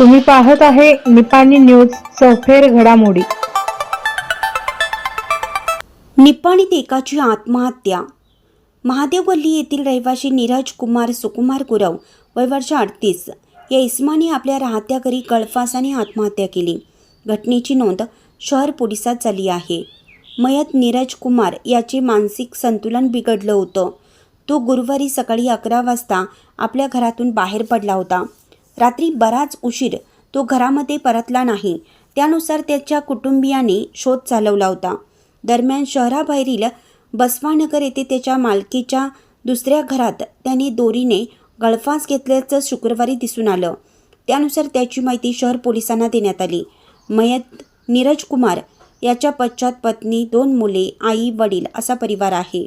तुम्ही पाहत आहे निपाणी न्यूज सफेर घडामोडी. निपाणीत एकाची आत्महत्या. महादेव गल्ली येथील रहिवासी नीरज कुमार सुकुमार गुरव वय वर्ष अडतीस या इस्माने आपल्या राहत्या घरी गळफासाने आत्महत्या केली. घटनेची नोंद शहर पोलिसात झाली आहे. मयत नीरज कुमार याचे मानसिक संतुलन बिघडलं होतं. तो गुरुवारी सकाळी अकरा वाजता आपल्या घरातून बाहेर पडला होता. रात्री बराच उशीर तो घरामध्ये परतला नाही. त्यानुसार त्याच्या कुटुंबियाने शोध चालवला होता. दरम्यान शहराबाहेरील बसवानगर येथे त्याच्या मालकीच्या दुसऱ्या घरात त्याने दोरीने गळफास घेतल्याचं शुक्रवारी दिसून आलं. त्यानुसार त्याची माहिती शहर पोलिसांना देण्यात आली. मयत नीरज कुमार याच्या पश्चात पत्नी दोन मुले आई वडील असा परिवार आहे.